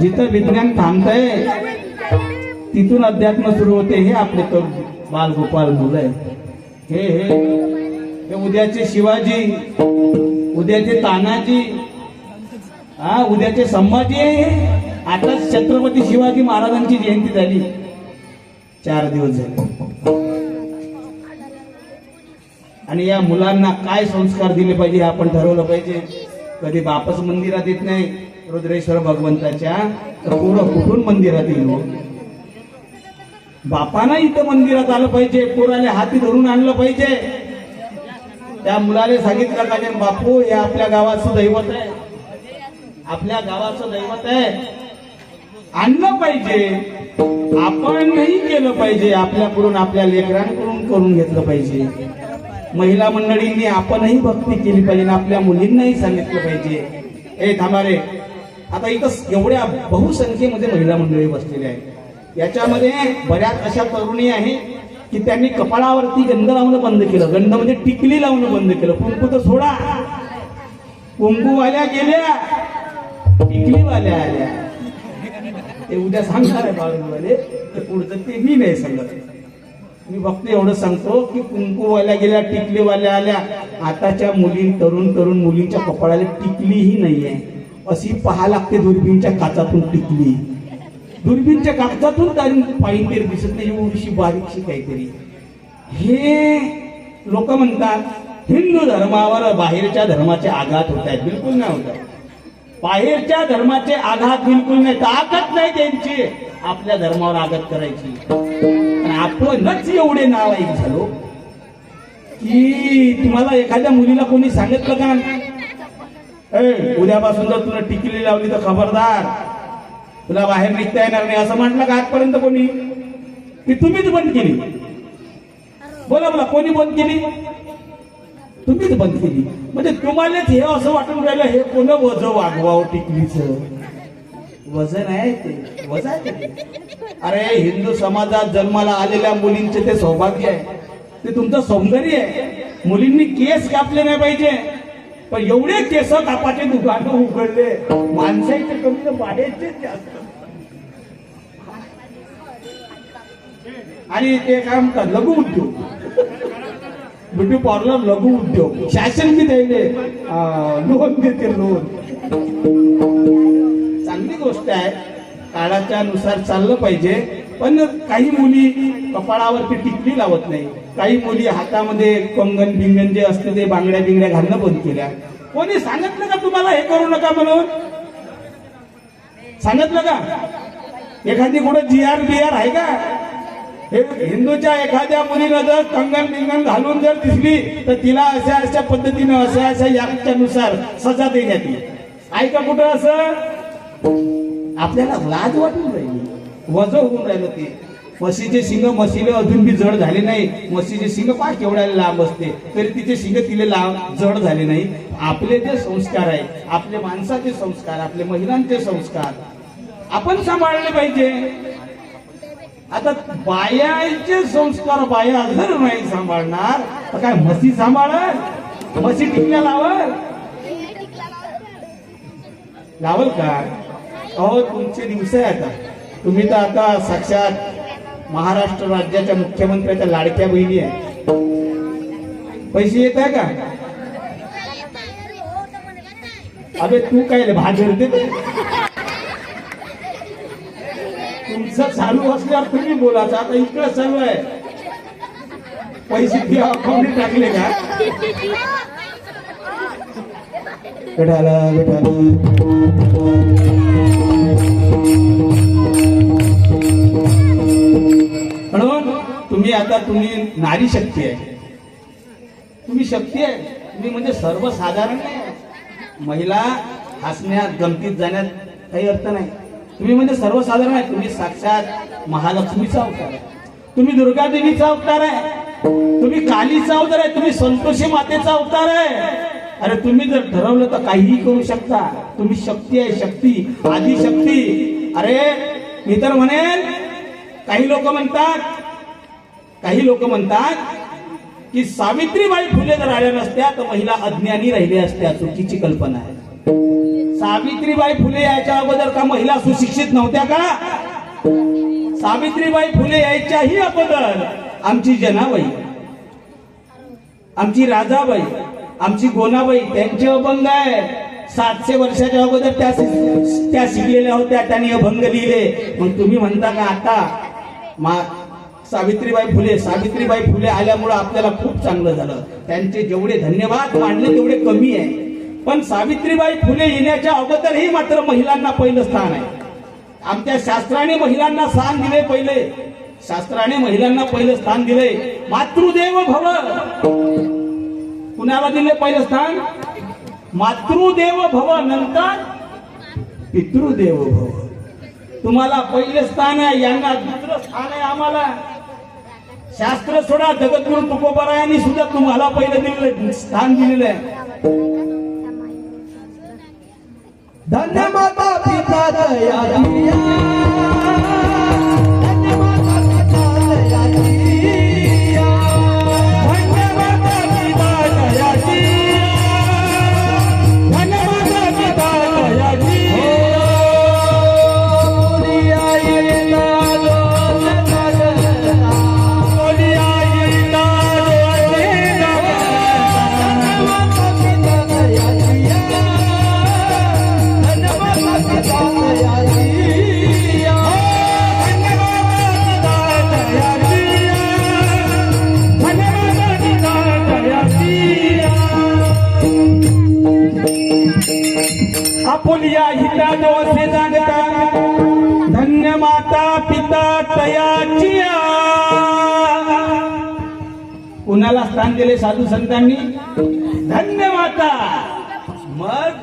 जिथं विज्ञान थांबतंय तिथून अध्यात्म सुरू होते हे आपले तर बालगोपाल मुलं आहे हे हे हे उद्याचे शिवाजी उद्याचे तानाजी हा उद्याचे संभाजी आहे हे. आता छत्रपती शिवाजी महाराजांची जयंती झाली. चार दिवस झाले. आणि या मुलांना काय संस्कार दिले पाहिजे हे आपण ठरवलं पाहिजे. कधी बापस मंदिरात येत नाही रुद्रेश्वर भगवंताच्या तर कुठून मंदिरात येईल बापाना इथं मंदिरात आलं पाहिजे पोराने हाती धरून आणलं पाहिजे. त्या मुलाने सांगितलं का बापू हे आपल्या गावाचं दैवत आहे. आपल्या गावाचं दैवत आहे. आणलं पाहिजे. आपणही केलं पाहिजे. आपल्याकडून आपल्या लेकरांकडून करून घेतलं पाहिजे. महिला मंडळींनी आपणही भक्ती केली पाहिजे आपल्या मुलींनाही सांगितलं पाहिजे. हे थांबा रे. आता इथं एवढ्या बहुसंख्येमध्ये महिला मंडळी बसलेल्या आहेत. याच्यामध्ये बऱ्याच अशा तरुणी आहे की त्यांनी कपाळावरती गंध लावणं बंद केलं. गंध म्हणजे टिकली लावणं बंद केलं. कुंकू तर सोडा. कुंकूवाल्या गेल्या. टिकलीवाल्या आल्या. ते उद्या सांगणार आहे बाळूवाले ते पुढचं ते मी नाही सांगत. मी फक्त एवढं सांगतो की कुंकूवाल्या गेल्या टिकलीवाल्या आल्या. आताच्या मुली तरुण तरुण मुलींच्या कपाळाला टिकलीही नाहीये. अशी पहा लागते दुर्बीनच्या काचातून टिकली. दुर्बीनच्या कागदातून काही पाहिजे दिसत नाही एवढीशी बारीकशी काहीतरी. हे लोक म्हणतात हिंदू धर्मावर बाहेरच्या धर्माचे आघात होत आहेत. बिलकुल नाही होत. बाहेरच्या धर्माचे आघात बिलकुल नाही. ताकद नाही त्यांची. आपल्या धर्मावर आघात करायची. आपणच एवढे नावाईक झालो की तुम्हाला एखाद्या मुलीला कोणी सांगितलं का? ए, उद्यापासून जर तुला टिकली लावली तर खबरदार. तुला बाहेर निघता येणार नाही असं म्हटलं का आजपर्यंत कोणी? की तुम्हीच बंद केली. बोला बोला कोणी बंद केली? तुम्हीच बंद केली. म्हणजे तुम्हालाच हे असं वाटून राहिलं हे कोण वज वागवाव टिकलीच? वजन आहे ते. वज आहे अरे हिंदू समाजात जन्माला आलेल्या मुलींचे ते सौभाग्य आहे. ते तुमचं सौंदर्य आहे. मुलींनी केस कापले नाही पाहिजे. पण एवढे केस कापाचे दुकान उघडले. माणसाचे कमी तर बाहेरचे जास्त. आणि ते काय म्हणतात लघु उद्योग. ब्युटी पार्लर लघु उद्योग. शासन बी द्यायले लोन देते लोन. चांगली गोष्ट आहे. काळाच्या नुसार चाललं पाहिजे. पण काही मुली कपाळावरती टिकली लावत नाही. काही मुली हातामध्ये कंगन बिंगन जे असते ते बांगड्या बिंगड्या घालणं बंद केल्या. कोणी सांगितलं का तुम्हाला हे करू नका म्हणून? सांगितलं का? एखादी कुठं जी आर बी आर आहे का? हे हिंदूच्या एखाद्या मुलीनं जर कंगन बिंगन घालून जर दिसली तर तिला अशा अशा पद्धतीनं अशा अशा याच्यानुसार सजा देण्यात येईल. ऐका कुठं असं? आपल्याला लाज वाटून राहिली. वज होऊन राहिलं ते. म्हशीचे शिंग म्हशीले अजून बी जड झाले नाही. म्हशीचे शिंग पाय केवढ्याला लांब असते. तरी तिचे शिंग तिले लांब जड झाले नाही. आपले जे संस्कार आहे आपले माणसाचे संस्कार आपले महिलांचे संस्कार आपण सांभाळले पाहिजे. आता बायाचे संस्कार बाया जर नाही सांभाळणार तर काय म्हशी सांभाळ म्हशी टिकल्या लावल? लावल का? अहो तुमचे दिवस आहे आता. तुम्ही तर आता साक्षात महाराष्ट्र राज्याच्या मुख्यमंत्र्याच्या लाडक्या बहिणी आहे पैसे येत आहे का? अबे तू काय भाजर दे तुमचं चालू असल्यावर तुम्ही बोलायचं. आता इकडं चालू आहे. पैसे अकाउंट टाकले का? बेटाला बेटाला तुम्ही आता तुम्ही नारी शक्ती आहे. तुम्ही शक्ती आहे. तुम्ही म्हणजे सर्वसाधारण नाही आहे. महिला हसण्यात गमतीत जाण्यात काही अर्थ नाही. तुम्ही म्हणजे सर्वसाधारण आहे. तुम्ही साक्षात महालक्ष्मीचा अवतार आहे. तुम्ही दुर्गा देवीचा अवतार आहे. तुम्ही कालीचा अवतार आहे. तुम्ही संतोषी मातेचा अवतार आहे. अरे तुम्ही जर ठरवलं तर काहीही करू शकता. तुम्ही शक्ती आहे. शक्ती आधी शक्ती अरे मी तर म्हणेन काही लोक म्हणतात काही लोक म्हणतात की सावित्रीबाई फुले जर आल्या नसत्या तर महिला अज्ञानी राहिल्या असत्या चुकीची कल्पना आहे. सावित्रीबाई फुले यायच्या अगोदर का महिला सुशिक्षित नव्हत्या का? सावित्रीबाई फुले यायच्याही अगोदर आमची जनाबाई आमची राजाबाई आमची गोनाबाई त्यांचे अभंग आहे सातशे वर्षाच्या अगोदर त्या त्या शिकलेल्या होत्या त्यांनी अभंग लिहिले. मग तुम्ही म्हणता का आता मा सावित्रीबाई फुले सावित्रीबाई फुले आल्यामुळं आपल्याला खूप चांगलं झालं. त्यांचे जेवढे धन्यवाद मांडले तेवढे कमी आहे. पण सावित्रीबाई फुले येण्याच्या अगोदरही मात्र महिलांना पहिलं स्थान आहे. आमच्या शास्त्राने महिलांना स्थान दिले पहिले. शास्त्राने महिलांना पहिलं स्थान दिले. मातृदेव भव. कुणाला दिले पहिलं स्थान? मातृदेव भव नंतर पितृदेव भव. तुम्हाला पहिले स्थान आहे यांना दुसरं स्थान आहे आम्हाला. शास्त्र सोडा जगद्गुरु तुकोबारायांनी सुद्धा तुम्हाला पहिलं दिलेलं स्थान दिलेलं आहे. धन्य माता पिता दया धन्य माता पिता तयाची कुणाला स्थान दिले साधू संतांनी. धन्य माता. मग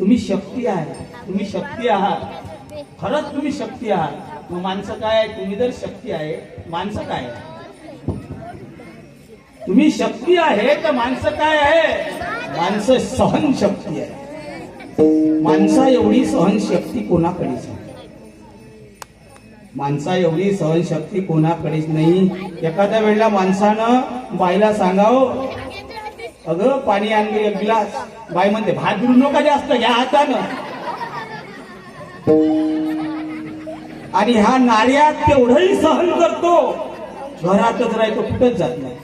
तुम्ही शक्ती आहे तुम्ही शक्ती आहात. खरंच तुम्ही शक्ती आहात. मग माणसं काय आहे तुम्ही जर शक्ती आहे माणसं काय तुम्ही शक्ती आहे तर माणसं काय आहे? माणसं सहन शक्ती आहे. माणसा एवढी सहनशक्ती कोणाकडेच माणसा एवढी सहनशक्ती कोणाकडेच नाही. एखाद्या वेळेला माणसानं बाईला सांगावं अगं पाणी आणले एक ग्लास. बाई म्हणते भात गिरू नका जास्त घ्या हातानं. आणि ह्या नार्यात तेवढंही सहन करतो. घरातच राहतो कुठंच जात नाही.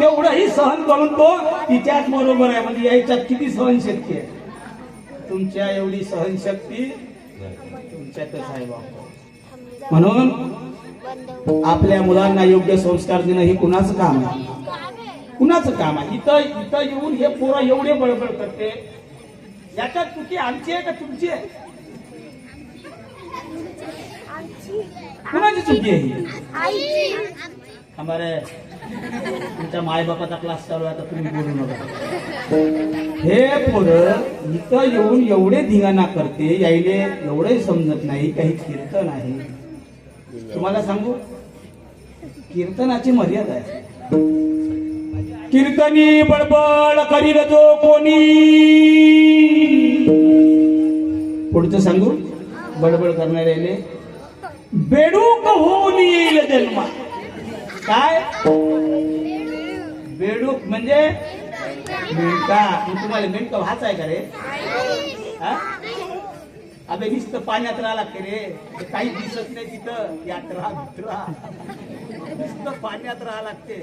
तेवढंही सहन करून तो तिच्याच बरोबर आहे. म्हणजे याच्यात किती सहनशक्ती आहे? तुमच्या एवढी सहनशक्ती तुमच्यातच आहे बाबा. म्हणून आपल्या मुलांना योग्य संस्कार देणं हे कुणाचं काम आहे? कुणाचं काम आहे? इथं इथं येऊन हे पोरं एवढे बळबळ करते. याच्यात चुकी आमची आहे का तुमची आहे? कुणाची चुकी आहे ही? हमारे तुमच्या मायबापाचा क्लास चालू आहे आता तुम्ही बोलू नका. हे पोरं इथं येऊन एवढे धिंगाणा करते यायले एवढे समजत नाही काही कीर्तन आहे. तुम्हाला सांगू? कीर्तनाची मर्यादा आहे. कीर्तनी बडबड करील जो कोणी? पुढचं सांगू? बडबड करणाऱ्याले बेडूक होऊन येईल जन्मा. काय? बेडूक म्हणजे? मग तुम्हाला हाच आहे का रे? हा? अबे नुसतं पाण्यात राहा लागते रे. काही दिसत नाही तिथं. यात्रा बित्रा. नुसतं पाण्यात राहा लागते.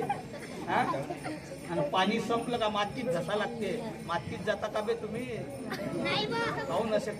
हा? आणि पाणी संपलं का मातीत जसा लागते. मातीत जाता का बे तुम्ही? काहून असे